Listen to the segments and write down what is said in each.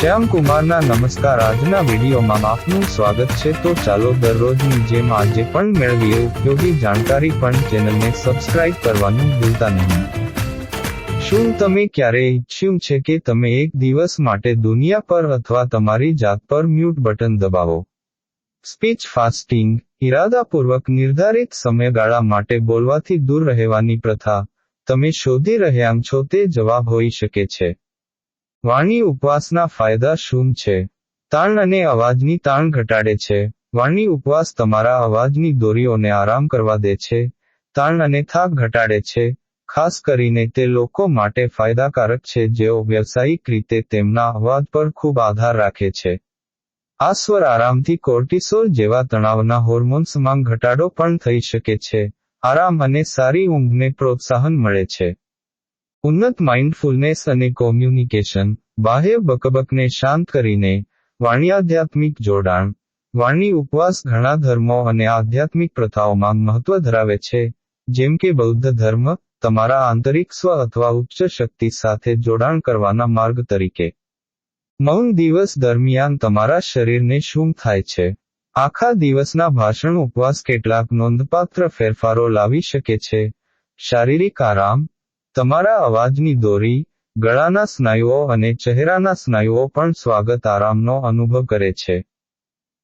શ્યામ કુમારના નમસ્કાર. આજના વિડીયોમાં આપનું સ્વાગત છે. તો ચાલો દરરોજની જેમ આજે પણ મેળવીએ ઉપયોગી જાણકારી પણ ચેનલને સબસ્ક્રાઇબ કરવાનું ભૂલતા નહીં. શું તમે ક્યારેય ઈચ્છ્યું છે કે તમે એક દિવસ માટે દુનિયા પર અથવા તમારી જાત પર મ્યુટ બટન દબાવો? સ્પીચ ફાસ્ટિંગ ઇરાદાપૂર્વક નિર્ધારિત સમયગાળા માટે બોલવાથી દૂર રહેવાની પ્રથા, તમે શોધી રહ્યા છો તે જવાબ હોઈ શકે છે. વાણી ઉપવાસના ફાયદા શું છે? તાણ અને અવાજની તાણ ઘટાડે છે. વાણી ઉપવાસ તમારા અવાજની દોરીઓને આરામ કરવા દે છે. તાણ અને થાક ઘટાડે છે. ખાસ કરીને તે લોકો માટે ફાયદાકારક છે જેઓ વ્યવસાયિક રીતે તેમના અવાજ પર ખૂબ આધાર રાખે છે. આ સ્વર આરામથી કોર્ટિસોલ જેવા તણાવના હોર્મોન્સમાં ઘટાડો પણ થઈ શકે છે. આરામ અને સારી ઊંઘને પ્રોત્સાહન મળે છે. ઉન્નત માઇન્ડફુલનેસ અને કોમ્યુનિકેશન બાહ્ય બકબકને શાંત કરીને વાણ્યાધ્યાત્મિક જોડાણ, વાણી ઉપવાસ ઘણા ધર્મો અને આધ્યાત્મિક પ્રથાઓમાં મહત્વ ધરાવે છે, જેમ કે બૌદ્ધ ધર્મ, તમારા આંતરિક સ્વ અથવા ઉચ્ચ શક્તિ સાથે જોડાણ કરવાના માર્ગ તરીકે. મૌન દિવસ દરમિયાન તમારા શરીરને શું થાય છે. આખા દિવસના ભાષણ ઉપવાસ કેટલાક નોંધપાત્ર ફેરફારો લાવી શકે છે. શારીરિક આરામ તમારા અવાજની દોરી, ગળાના સ્નાયુઓ અને ચહેરાના સ્નાયુઓ પણ સ્વાગત આરામનો અનુભવ કરે છે.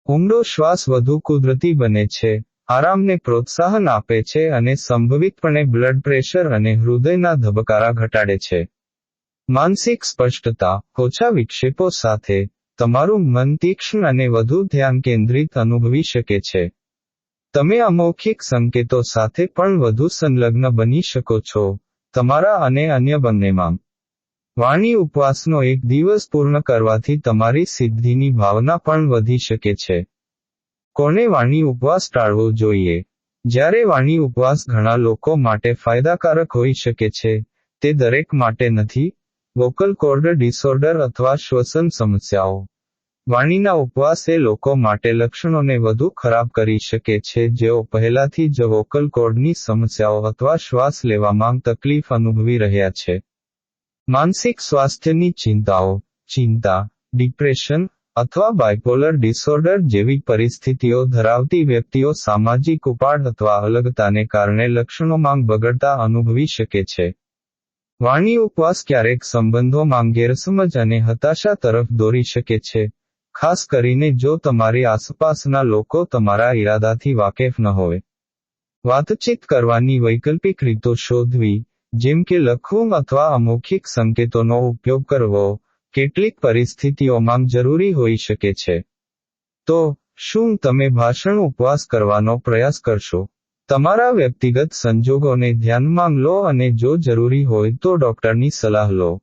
ઊંડો શ્વાસ વધુ કુદરતી બને છે, આરામને પ્રોત્સાહન આપે છે અને સંભવિતપણે બ્લડ પ્રેશર અને હૃદયના ધબકારા ઘટાડે છે. માનસિક સ્પષ્ટતા, ઓછા વિક્ષેપો સાથે, તમારું મન તીક્ષ્ણ અને વધુ ધ્યાન કેન્દ્રિત અનુભવી શકે છે. તમે અમૌખિક સંકેતો સાથે પણ વધુ સંલગ્ન બની શકો છો. તમારા અને અન્ય બંનેમાં. વાણી ઉપવાસનો એક દિવસ પૂર્ણ કરવાથી તમારી સિદ્ધિની ભાવના પણ વધી શકે છે. કોને વાણી ઉપવાસ ટાળવો જોઈએ? જ્યારે વાણી ઉપવાસ ઘણા લોકો માટે ફાયદાકારક હોઈ શકે છે, તે દરેક માટે નથી. વોકલ કોર્ડ ડિસઓર્ડર અથવા શ્વસન સમસ્યાઓ. વાણીના ઉપવાસ એ લોકો માટે લક્ષણોને વધુ ખરાબ કરી શકે છે. જેઓ પહેલાથી જ વોકલ કોર્ડની સમસ્યાઓ અથવા શ્વાસ લેવામાં તકલીફ અનુભવી રહ્યા છે. માનસિક સ્વાસ્થ્યની ચિંતાઓ, ચિંતા, ડિપ્રેશન અથવા બાયપોલર ડિસઓર્ડર જેવી પરિસ્થિતિઓ ધરાવતી વ્યક્તિઓ સામાજિક ઉપાડ અથવા અલગતાને કારણે લક્ષણોમાં બગડતા અનુભવી શકે છે. વાણી ઉપવાસ ક્યારેક સંબંધોમાં ગેરસમજ અને હતાશા તરફ દોરી શકે છે. ખાસ કરીને જો તમારી આસપાસના લોકો તમારા ઈરાદાથી વાકેફ ન હોય. વાતચીત કરવાની વૈકલ્પિક રીતો શોધવી, જેમ કે લખવું અથવા અમૌખિક સંકેતોનો ઉપયોગ કરવો, કેટલીક પરિસ્થિતિઓમાં જરૂરી હોઈ શકે છે. તો, શું તમે ભાષણ ઉપવાસ કરવાનો પ્રયાસ કરશો? તમારા વ્યક્તિગત સંજોગોને ધ્યાનમાં લો અને જો જરૂરી હોય તો ડોક્ટરની સલાહ લો.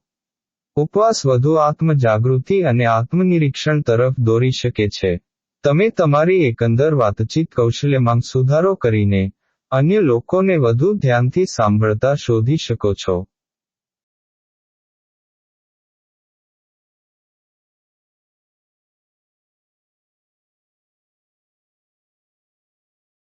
ઉપવાસ વધુ આત્મ જાગૃતિ અને આત્મનિરીક્ષણ તરફ દોરી શકે છે. તમે તમારી એકંદર વાતચીત કૌશલ્યમાં સુધારો કરીને અન્ય લોકોને વધુ ધ્યાનથી સાંભળતા શોધી શકો છો.